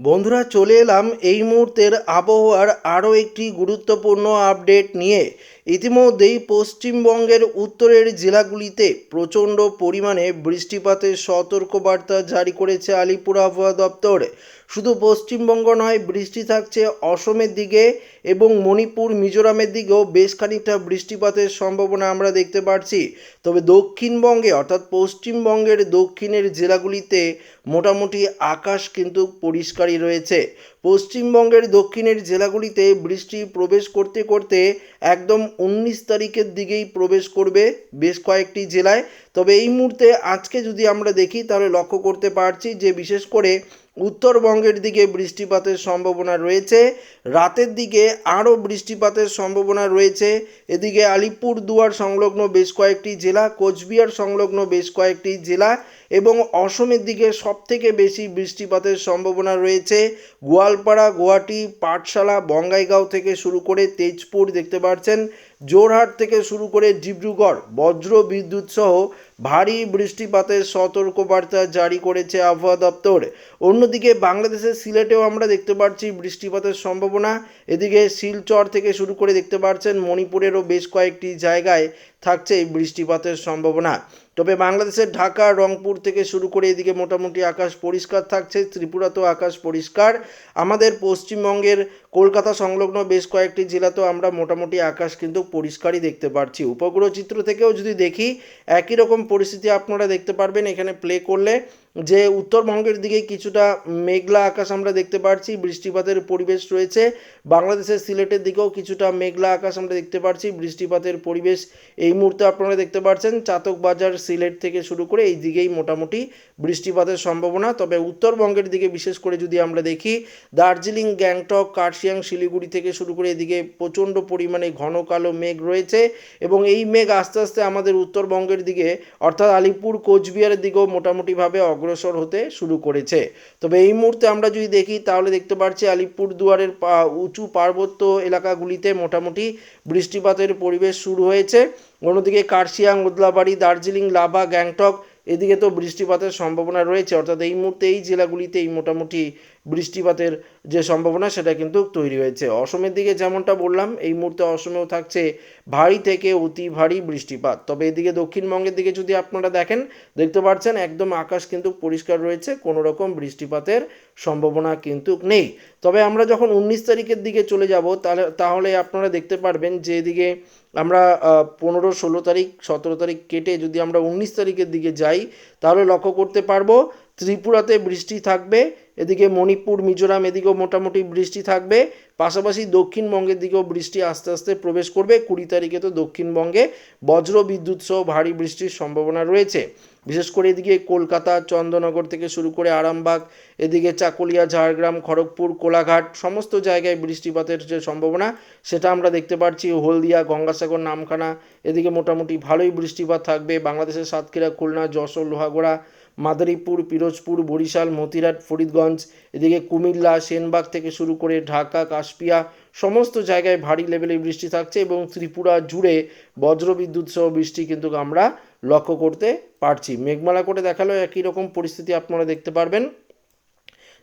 বন্ধুরা চলে এলাম এই মুহূর্তের আবহাওয়ার আরও একটি গুরুত্বপূর্ণ আপডেট নিয়ে। ইতিমধ্যেই পশ্চিমবঙ্গের উত্তরের জেলাগুলিতে প্রচণ্ড পরিমাণে বৃষ্টিপাতের সতর্কবার্তা জারি করেছে আলিপুর আবহাওয়া দপ্তর। শুধু পশ্চিমবঙ্গ নয়, বৃষ্টি থাকছে অসমের দিকে এবং মণিপুর, মিজোরামের দিকেও বেশ খানিকটা বৃষ্টিপাতের সম্ভাবনা আমরা দেখতে পাচ্ছি তবে দক্ষিণবঙ্গে, অর্থাৎ পশ্চিমবঙ্গের দক্ষিণের জেলাগুলিতে মোটামুটি আকাশ কিন্তু পরিষ্কারই রয়েছে। পশ্চিমবঙ্গের দক্ষিণের জেলাগুলিতে বৃষ্টি প্রবেশ করতে করতে একদম উনিশ তারিখের দিকেই প্রবেশ করবে বেশ কয়েকটি জেলায়। তবে এই মুহূর্তে আজকে যদি আমরা দেখি, তাহলে লক্ষ্য করতে পারছি যে বিশেষ করে উত্তরবঙ্গের দিকে বৃষ্টিপাতের সম্ভাবনা রয়েছে, রাতের দিকে আরও বৃষ্টিপাতের সম্ভাবনা রয়েছে। এদিকে আলিপুর, দুয়ার সংলগ্ন বেশ কয়েকটি জেলা, কোচবিহার সংলগ্ন বেশ কয়েকটি জেলা এবং অসমের দিকে সবথেকে বেশি বৃষ্টিপাতের সম্ভাবনা রয়েছে। গোয়ালপাড়া, গুয়াহাটি, পাঠশালা, বঙ্গাইগাঁও থেকে শুরু করে তেজপুর দেখতে পাচ্ছেন জোরহাট থেকে শুরু করে ডিব্রুগড়, বজ্র বিদ্যুৎ সহ ভারী বৃষ্টিপাতের সতর্কবার্তা জারি করেছে আবহাওয়া দপ্তর। অন্যদিকে বাংলাদেশের সিলেটেও আমরা দেখতে পাচ্ছি বৃষ্টিপাতের সম্ভাবনা। এদিকে শিলচর থেকে শুরু করে দেখতে পাচ্ছেন মণিপুরেরও বেশ কয়েকটি জায়গায় থাকছে বৃষ্টিপাতের সম্ভাবনা। তবে বাংলাদেশের ঢাকা, রংপুর থেকে শুরু করে এদিকে মোটামুটি আকাশ পরিষ্কার থাকছে, ত্রিপুরাতেও আকাশ পরিষ্কার। আমাদের পশ্চিমবঙ্গের কলকাতা সংলগ্ন বেশ কয়েকটি জেলাতেও আমরা মোটামুটি আকাশ কিন্তু পরিষ্কারই দেখতে পাচ্ছি। উপগ্রহ চিত্র থেকেও যদি দেখি, একই রকম পরিস্থিতি আপনারা দেখতে পারবেন এখানে প্লে করলে যে উত্তরবঙ্গের দিকে কিছুটা মেঘলা আকাশ আমরা দেখতে পাচ্ছি বৃষ্টিপাতের পরিবেশ রয়েছে। বাংলাদেশের সিলেটের দিকেও কিছুটা মেঘলা আকাশ আমরা দেখতে পাচ্ছি বৃষ্টিপাতের পরিবেশ এই মুহূর্তে আপনারা দেখতে পাচ্ছেন চাতক বাজার সিলেট থেকে শুরু করে এই দিকেই মোটামুটি বৃষ্টিপাতের সম্ভাবনা। তবে উত্তরবঙ্গের দিকে বিশেষ করে যদি আমরা দেখি, দার্জিলিং, গ্যাংটক, কার্শিয়াং, শিলিগুড়ি থেকে শুরু করে এদিকে প্রচণ্ড পরিমাণে ঘন কালো মেঘ রয়েছে এবং এই মেঘ আস্তে আস্তে আমাদের উত্তরবঙ্গের দিকে, অর্থাৎ আলিপুর, কোচবিহারের দিকেও মোটামুটিভাবে অগ্রসর হতে শুরু করেছে। তবে এই মুহূর্তে আমরা যদি দেখি, তাহলে দেখতে পাচ্ছি আলিপুর দুয়ারের উঁচু পার্বত্য এলাকাগুলিতে মোটামুটি বৃষ্টিপাতের পরিবেশ শুরু হয়েছে। অন্যদিকে কার্শিয়াং উদলাবাড়ি দার্জিলিং, লাভা, গ্যাংটক এদিকে তো বৃষ্টিপাতের সম্ভাবনা রয়েছে, অর্থাৎ এই মুহূর্তে এই জেলাগুলিতেই মোটামুটি বৃষ্টিপাতের যে সম্ভাবনা সেটা কিন্তু তৈরি হয়েছে। অসমের দিকে যেমনটা বললাম, এই মুহূর্তে অসমেও থাকছে ভারী থেকে অতি ভারী বৃষ্টিপাত। তবে এদিকে দক্ষিণবঙ্গের দিকে যদি আপনারা দেখেন, দেখতে পাচ্ছেন একদম আকাশ কিন্তু পরিষ্কার রয়েছে, কোনো রকম বৃষ্টিপাতের সম্ভাবনা কিন্তু নেই। তবে আমরা যখন উনিশ তারিখের দিকে চলে যাব, তাহলে তাহলে আপনারা দেখতে পারবেন যে এদিকে আমরা পনেরো, ষোলো তারিখ, সতেরো তারিখ কেটে যদি আমরা উনিশ তারিখের দিকে যাই, তাহলে লক্ষ্য করতে পারব ত্রিপুরাতে বৃষ্টি থাকবে, এদিকে মণিপুর, মিজোরাম এদিকেও মোটামুটি বৃষ্টি থাকবে, পাশাপাশি দক্ষিণবঙ্গের দিকেও বৃষ্টি আস্তে আস্তে প্রবেশ করবে। কুড়ি তারিখে তো দক্ষিণবঙ্গে বজ্র বিদ্যুৎ সহ ভারী বৃষ্টির সম্ভাবনা রয়েছে। বিশেষ করে এদিকে কলকাতা চন্দ্রনগর থেকে শুরু করে আরামবাগ, এদিকে চাকুলিয়া, ঝাড়গ্রাম, খড়গপুর, কোলাঘাট, সমস্ত জায়গায় বৃষ্টিপাতের যে সম্ভাবনা, সেটা আমরা দেখতে পাচ্ছি হলদিয়া, গঙ্গাসাগর, নামখানা, এদিকে মোটামুটি ভালোই বৃষ্টিপাত থাকবে। বাংলাদেশের সাতক্ষীরা, খুলনা, যশোর, লোহাগড়া মাদারীপুর, পিরোজপুর, বরিশাল, মতিরাট, ফরিদগঞ্জ, এদিকে কুমিল্লা, সেনবাগ থেকে শুরু করে ঢাকা, কাশপিয়া সমস্ত জায়গায় ভারী লেভেলে বৃষ্টি থাকছে এবং ত্রিপুরা জুড়ে বজ্রবিদ্যুৎ সহ বৃষ্টি কিন্তু আমরা লক্ষ্য করতে পারছি। মেঘমালা করে দেখালেও একই রকম পরিস্থিতি আপনারা দেখতে পারবেন।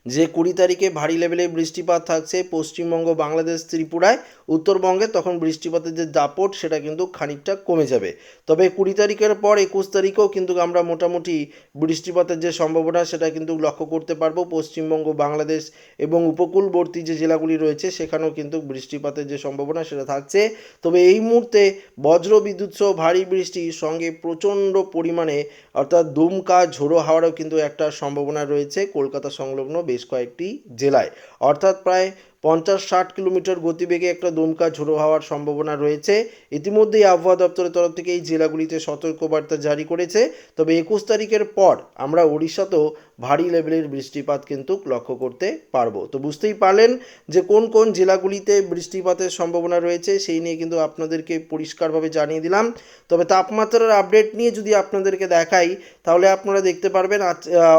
যে কুড়ি তারিখে ভারী লেভেলের বৃষ্টিপাত থাকছে পশ্চিমবঙ্গ, বাংলাদেশ, ত্রিপুরায়, উত্তরবঙ্গে তখন বৃষ্টিপাতের যে দাপট সেটা কিন্তু খানিকটা কমে যাবে। তবে কুড়ি তারিখের পর একুশ তারিখেও কিন্তু আমরা মোটামুটি বৃষ্টিপাতের যে সম্ভাবনা সেটা কিন্তু লক্ষ্য করতে পারব। পশ্চিমবঙ্গ, বাংলাদেশ এবং উপকূলবর্তী যে জেলাগুলি রয়েছে সেখানেও কিন্তু বৃষ্টিপাতের যে সম্ভাবনা সেটা থাকছে। তবে এই মুহূর্তে বজ্র বিদ্যুৎ সহ ভারী বৃষ্টির সঙ্গে প্রচণ্ড পরিমাণে অর্থাৎ দুমকা ঝোড়ো হাওয়ারও কিন্তু একটা সম্ভাবনা রয়েছে। কলকাতা সংলগ্ন বেশ কয়েকটি জেলায়। অর্থাৎ প্রায় পঞ্চাশ ষাট কিলোমিটার গতিবেগে একটা দমকা ঝোড়ো হওয়ার সম্ভাবনা রয়েছে। ইতিমধ্যেই আবহাওয়া দপ্তরের তরফ থেকে এই জেলাগুলিতে সতর্কবার্তা জারি করেছে। তবে একুশ তারিখের পর আমরা ওড়িশাতেও ভারী লেভেলের বৃষ্টিপাত কিন্তু লক্ষ্য করতে পারব। তো বুঝতেই পারলেন যে কোন কোন জেলাগুলিতে বৃষ্টিপাতের সম্ভাবনা রয়েছে, সেই নিয়ে কিন্তু আপনাদেরকে পরিষ্কারভাবে জানিয়ে দিলাম। তবে তাপমাত্রার আপডেট নিয়ে যদি আপনাদেরকে দেখাই, তাহলে আপনারা দেখতে পারবেন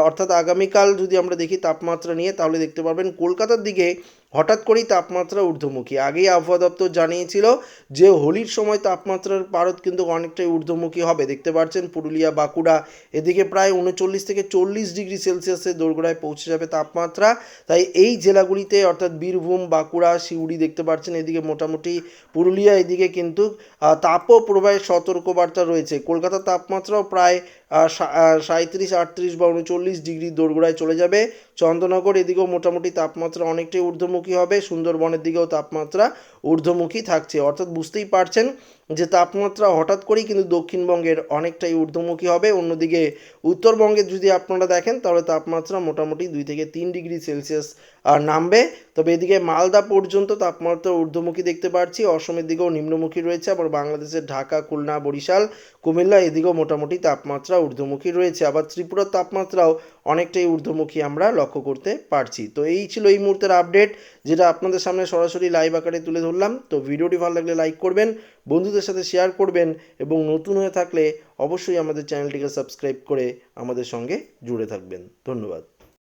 অর্থাৎ আগামীকাল যদি আমরা দেখি তাপমাত্রা নিয়ে, তাহলে দেখতে পারবেন কলকাতার দিকে হঠাৎ করেই তাপমাত্রা ঊর্ধ্বমুখী। আগেই আবহাওয়া দপ্তর জানিয়েছিল যে হোলির সময় তাপমাত্রার পারদ কিন্তু অনেকটাই ঊর্ধ্বমুখী হবে। দেখতে পাচ্ছেন পুরুলিয়া, বাঁকুড়া, এদিকে প্রায় উনচল্লিশ থেকে চল্লিশ ডিগ্রি সেলসিয়াসের দোরগোড়ায় পৌঁছে যাবে তাপমাত্রা। তাই এই জেলাগুলিতে অর্থাৎ বীরভূম, বাঁকুড়া সিউড়ি দেখতে পাচ্ছেন, এদিকে মোটামুটি পুরুলিয়া, এদিকে কিন্তু তাপপ্রবাহের সতর্কবার্তা রয়েছে। কলকাতার তাপমাত্রাও প্রায় সাঁত্রিশ আটত্রিশ বা উনচল্লিশ ডিগ্রি দোরগোড়ায় চলে যাবে। চন্দ্রনগর, এদিকেও মোটামুটি তাপমাত্রা অনেকটাই ঊর্ধ্বমুখী হবে। সুন্দরবনের দিকেও তাপমাত্রা ঊর্ধ্বমুখী থাকছে। অর্থাৎ বুঝতেই পারছেন যে তাপমাত্রা হঠাৎ করেই কিন্তু দক্ষিণবঙ্গের অনেকটাই ঊর্ধ্বমুখী হবে। অন্যদিকে উত্তরবঙ্গে যদি আপনারা দেখেন, তাহলে তাপমাত্রা মোটামুটি দুই থেকে তিন ডিগ্রি সেলসিয়াস নামবে। তবে এদিকে মালদা পর্যন্ত তাপমাত্রা ঊর্ধ্বমুখী দেখতে পাচ্ছি। অসমের দিকেও নিম্নমুখী রয়েছে, আবার বাংলাদেশের ঢাকা, খুলনা, বরিশাল, কুমিল্লা এদিকেও মোটামুটি তাপমাত্রা ঊর্ধ্বমুখী রয়েছে। আবার ত্রিপুরার তাপমাত্রাও অনেকটাই ঊর্ধ্বমুখী আমরা লক্ষ্য করতে পারছি। তো এই ছিল এই মুহূর্তের আপডেট, যেটা আপনাদের সামনে সরাসরি লাইভ আকারে তুলে ধরলাম। তো ভিডিওটি ভালো লাগলে লাইক করবেন, বন্ধুদের সাথে শেয়ার করবেন, এবং নতুন হয়ে থাকলে অবশ্যই আমাদের চ্যানেলটিকে সাবস্ক্রাইব করে আমাদের সঙ্গে জুড়ে থাকবেন। ধন্যবাদ।